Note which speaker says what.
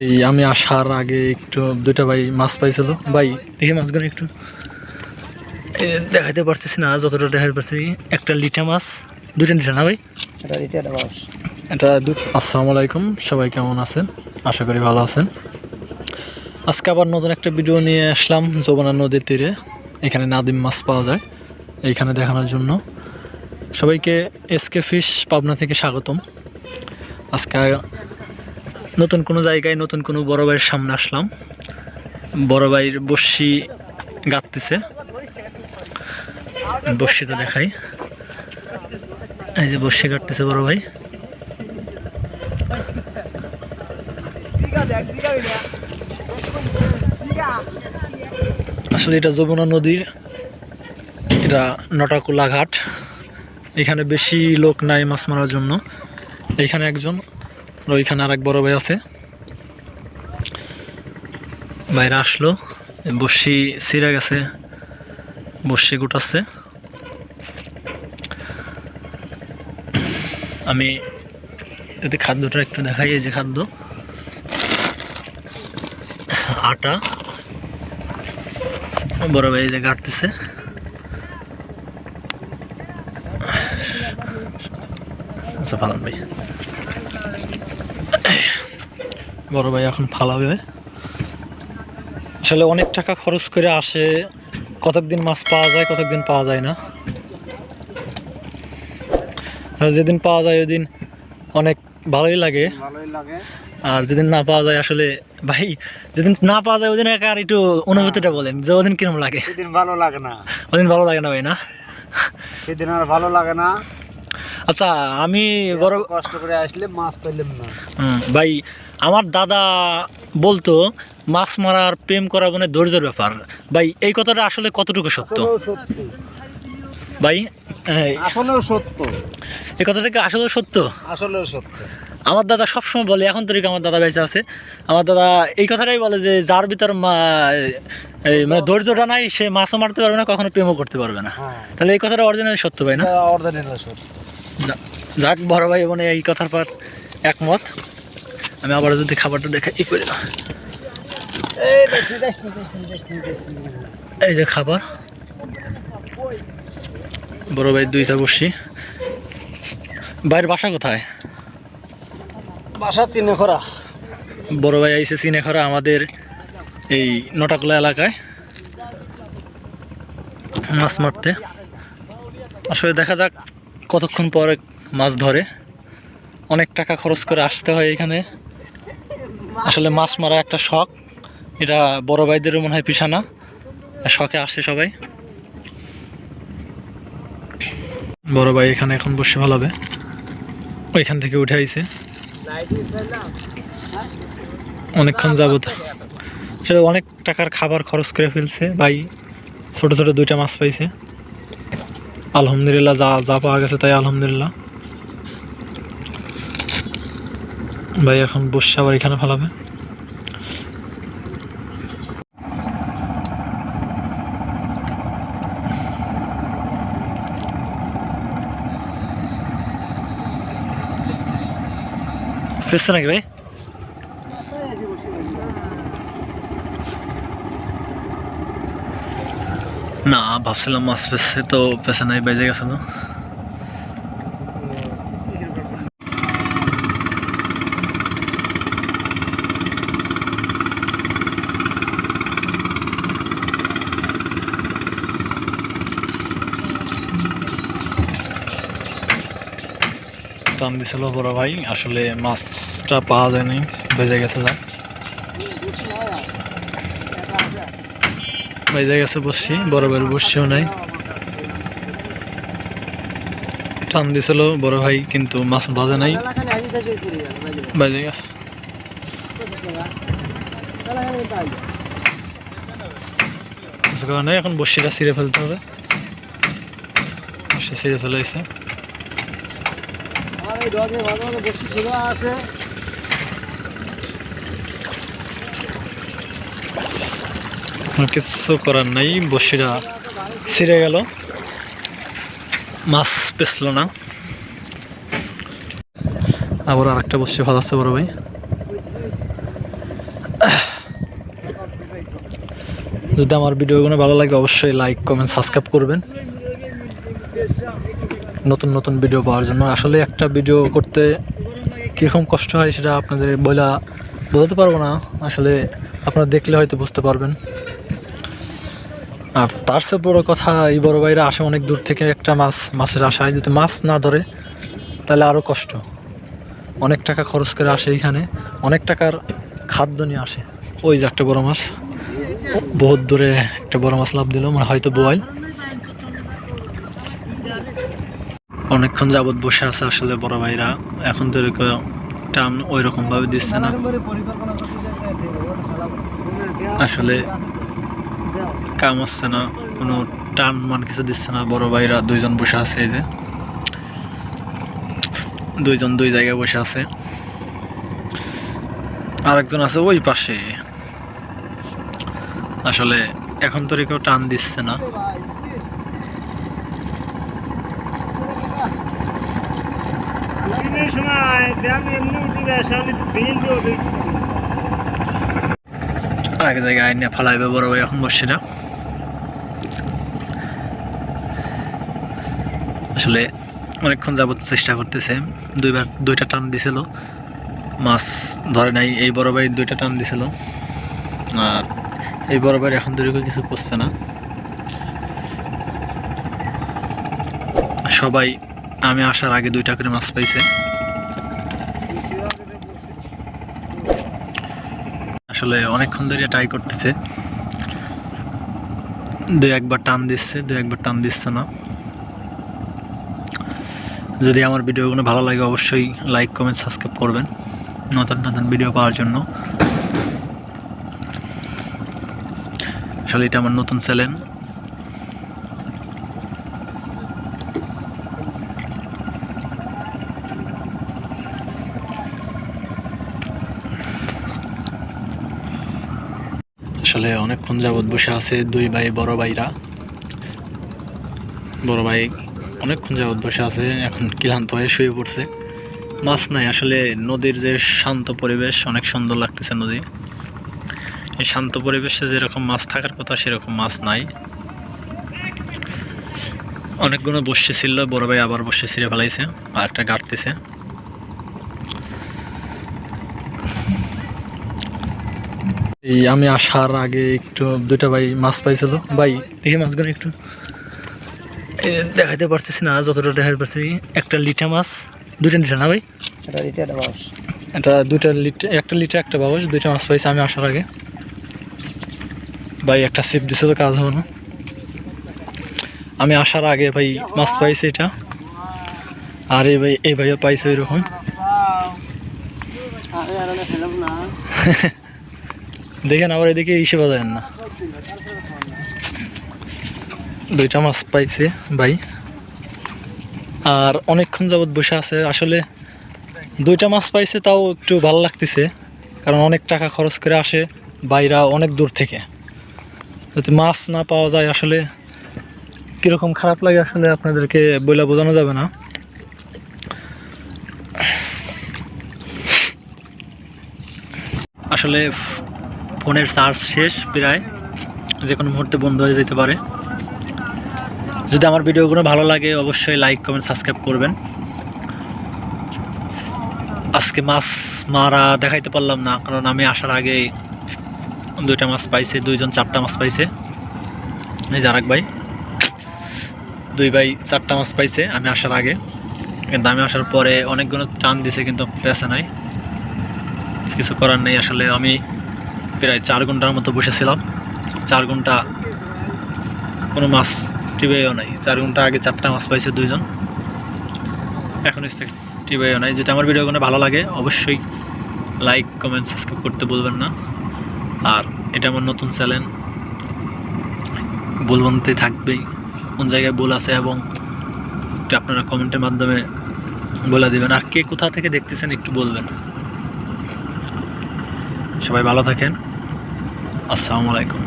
Speaker 1: এই আমি আসার আগে একটু দুইটা ভাই মাছ পাইছিল। ভাই দেখি মাছগুলো একটু। দেখাতে পারতেছি না যতটা দেখাতে পারছি একটা লিটা মাছ। দুইটা লিটা না ভাই?
Speaker 2: এটা
Speaker 1: আসসালামু আলাইকুম। সবাই কেমন আছেন? আশা করি ভালো আছেন। আজকে আবার নতুন একটা ভিডিও নিয়ে আসলাম যমুনা নদীর তীরে। এখানে নাদিম মাছ পাওয়া যায় এইখানে দেখানোর জন্য। সবাইকে এসকে ফিশ পাবনা থেকে স্বাগতম। আজকে নতুন কোনো জায়গায় নতুন কোনো বড় ভাইয়ের সামনে আসলাম। বড় ভাইয়ের বর্ষি গাঁততেছে বর্ষি তো দেখাই। এই যে বর্ষি কাটতেছে বড় ভাই। আসলে এটা যমুনা নদীর, এটা নটাকুলা ঘাট। এখানে বেশি লোক নাই মাছ মারার জন্য। এখানে একজন ওইখানে আর এক বড় ভাই আছে। বাইরে আসলো বসি ছিঁড়ে গেছে বসি গুটাচ্ছে। আমি যদি খাদ্যটা একটু দেখাই, এই যে খাদ্য। আটা। বড় ভাই যে কাটতেছে আচ্ছা ভাই। বড় ভাই এখন ফালাবে। আসলে অনেক টাকা খরচ করে আসে কতদিন মাছ পাওয়া যায় কতদিন পাওয়া যায় না। আর যেদিন পাওয়া যায় ওই দিন অনেক ভালোই লাগে। আর যেদিন না পাওয়া যায় আসলে ভাই যেদিন না পাওয়া যায় ওদিন একা আর একটু অনুভূতিটা বলেন যে ওদিন কিরম লাগে।
Speaker 2: ভালো লাগে না।
Speaker 1: ওদিন ভালো লাগে না ভাই না?
Speaker 2: সেদিন আর ভালো লাগে না।
Speaker 1: আচ্ছা আমি বড়
Speaker 2: কষ্ট করে আসলে মাছ পেলাম না।
Speaker 1: ভাই আমার দাদা বলতো মাছ মারার প্রেম করা মানে ধৈর্যের ব্যাপার। ভাই এই কথাটা আসলে কতটুকু সত্য? ভাই
Speaker 2: আসলেও সত্য।
Speaker 1: এই কথাটা কি আসলে সত্য?
Speaker 2: আসলেও সত্য।
Speaker 1: আমার দাদা সবসময় বলে এখন তরিকে আমার দাদা বেঁচে আছে। আমার দাদা এই কথাটাই বলে যে যার ভিতর মানে ধৈর্যটা নাই সে মাছও মারতে পারবে না কখনো প্রেমও করতে পারবে না।
Speaker 2: হ্যাঁ।
Speaker 1: তাহলে এই কথাটা অরিজিনাল সত্য ভাই না?
Speaker 2: অর্ডার সত্য।
Speaker 1: যাক বড় ভাই মানে এই কথার পর একমত। আমি আবার যদি খাবারটা দেখে এই করে
Speaker 2: এই
Speaker 1: যে খাবার। বড় ভাই দুইটা বসি। ভাইয়ের বাসা কোথায়?
Speaker 2: বাসা চিনে খরা
Speaker 1: বড় ভাই আইসে চিনে খরা আমাদের এই নটাকলা এলাকায়। মাছ মারতে। আসলে দেখা যাক কতক্ষণ পরে মাছ ধরে? অনেক টাকা খরচ করে আসতে হয় এখানে। আসলে মাছ মারা একটা শখ। এটা বড় ভাইদেরও মনে হয় পিছানা। শখে আসছে সবাই। বড় ভাই এখানে এখন বসে ভালো হবে ওইখান থেকে উঠে আইছে। অনেকক্ষণ যাবত সেটা অনেক টাকার খাবার খরচ করে ফেলছে। ভাই ছোট ছোট দুইটা মাছ পাইছে। আলহামদুলিল্লাহ, যা যা পাওয়া গেছে তাই আলহামদুলিল্লাহ। ভাই, এখন বসে আবার এখানে ফেলাবে। ফেসছে নাকি ভাই? না, ভাবছিলাম মাছ পেছে তো পেছে নাই বেজে গেছে না টান দিছিল বড় ভাই, আসলে মাছটা পাওয়া যায়নি, বেজে গেছে যা। বেজে গেছে বসছি, বড় ভাইয়ের বসছিও নাই। টান দিছিল বড় ভাই, কিন্তু মাছ বাজে নাই। বেজে গেছে কারণে এখন বসিটা ছিঁড়ে ফেলতে হবে। বসি ছিঁড়ে চলে এসে কিছু করার নাই, বসিরা ছিঁড়ে গেল। মাছ পেছল না। আবার আর একটা বসে ভালো আছে বড় ভাই। যদি আমার ভিডিওগুলো ভালো লাগে, অবশ্যই লাইক কমেন্ট সাবস্ক্রাইব করবেন। নতুন নতুন ভিডিও পাওয়ার জন্য। আসলে একটা ভিডিও করতে কীরকম কষ্ট হয়, সেটা আপনাদের বইলা বোঝাতে পারব না। আসলে আপনারা দেখলে হয়তো বুঝতে পারবেন। আর তার চেয়ে বড় কথা, এই বড় ভাইরা আসে অনেক দূর থেকে একটা মাছ, মাছের আশায়। যদি মাছ না ধরে, তাহলে আরও কষ্ট। অনেক টাকা খরচ করে আসে এইখানে। অনেক টাকার খাদ্য নিয়ে আসে। ওই যে একটা বড় মাছ। বহুত দূরে একটা বড় মাছ লাভ দিল মানে হয়তো বোয়াল। অনেকক্ষণ যাবৎ বসে আছে আসলে বড় ভাইরা। এখন তো টান ওই রকম ভাবে দিচ্ছে না। আসলে কাম হচ্ছে না, কোনো টান মান কিছু দিচ্ছে না, বড় ভাইরা দুইজন বসে আছে এই যে। দুইজন দুই জায়গায় বসে আছে। আরেকজন আছে ওই পাশে। আসলে এখন তো কেউ টান দিচ্ছে না। আরেক জায়গায় আইনে ফালাইবে বড় ভাই, এখন বসছে না। আসলে অনেকক্ষণ যাবত চেষ্টা করতেছে। দুইবার দুইটা টান দিছিল। মাছ ধরে নাই, এই বড় ভাই দুইটা টান দিছিল। আর এই বড় ভাই এখন দূরে কিছু করছে না। সবাই, আমি আসার আগে দুইটা করে মাছ পাইছে। আসলে অনেকক্ষণ ধরে ট্রাই করতেছে। দুই একবার টান দিচ্ছে দুই একবার টান দিচ্ছে না। যদি আমার ভিডিওগুলো ভালো লাগে, অবশ্যই লাইক কমেন্ট সাবস্ক্রাইব করবেন। নতুন নতুন ভিডিও পাওয়ার জন্য। আসলে এটা আমার নতুন চ্যানেল আসলে অনেকক্ষণ যাবৎ বসে আছে দুই ভাই, বড় ভাইরা। বড় ভাই অনেকক্ষণ যাবৎ বসে আছে, এখন ক্লান্ত হয়ে শুয়ে পড়ছে। মাছ নাই, আসলে নদীর যে শান্ত পরিবেশ, অনেক সুন্দর লাগতেছে নদী। এই শান্ত পরিবেশে যেরকম মাছ থাকার কথা, সেরকম মাছ নাই। অনেকগুলো বসে ছিল বড় ভাই আবার বসে ছিঁড়ে ফেলাইছে, আর একটা গাড়তেছে। এই আমি আসার আগে একটু, দুইটা ভাই মাছ পাইছিল। ভাই, দেখি মাছগুলো একটু। এ, দেখাইতে পারতেছি না যতটা দেখাতে পারছি একটা লিটা মাছ দুইটা লিটার না ভাই?
Speaker 2: এটা
Speaker 1: দুইটা লিটার একটা লিটার একটা বাবস দুইটা মাছ পাইছি আমি আসার আগে। ভাই একটা সিপ দিছে তো কাজ হবে না। আমি আসার আগে ভাই মাছ পাইছি এটা। আর এই ভাই এই ভাইও পাইছে এরকম দেখেন আবার এদিকে ইসে বাজায় না। দুইটা মাছ পাইছে ভাই। আর অনেকক্ষণ যাবৎ বসে আছে। আসলে দুইটা মাছ পাইছে তাও একটু ভালো লাগতেছে, কারণ অনেক টাকা খরচ করে আসে বাইরা অনেক দূর থেকে। যদি মাছ না পাওয়া যায় আসলে কীরকম খারাপ লাগে আসলে আপনাদেরকে বইলা বোঝানো যাবে না। আসলে ফোনের চার্জ শেষ প্রায়, যে কোনো মুহূর্তে বন্ধ হয়ে যেতে পারে। যদি আমার ভিডিওগুলো ভালো লাগে, অবশ্যই লাইক কমেন্ট সাবস্ক্রাইব করবেন। আজকে মাছ মারা দেখাইতে পারলাম না, কারণ আমি আসার আগে দুইটা মাছ পাইছে, দুইজন চারটা মাছ পাইছে। এই যে আরেক ভাই, দুই ভাই চারটা মাছ পাইছে, আমি আসার আগে। কিন্তু আমি আসার পরে অনেকগুলো টান দিছে, কিন্তু পেছে নাই। কিছু করার নেই আসলে, আমি প্রায় চার ঘণ্টার মতো বসেছিলাম। চার ঘণ্টা কোনো মাছ টিবেও নাই। চার ঘণ্টা আগে চারটা মাছ পাইছে দুইজন। এখন টিবেও নাই। যদি আমার ভিডিও ভিডিওগুলো ভালো লাগে, অবশ্যই লাইক কমেন্ট সাবস্ক্রাইব করতে বলবেন না। আর এটা আমার নতুন চ্যানেল বলবন্তে থাকবেই। কোন জায়গায় ভুল আছে এবং একটু আপনারা কমেন্টের মাধ্যমে বলে দেবেন। আর কে কোথা থেকে দেখতেছেন একটু বলবেন। সবাই ভালো থাকেন। আসসালামু আলাইকুম।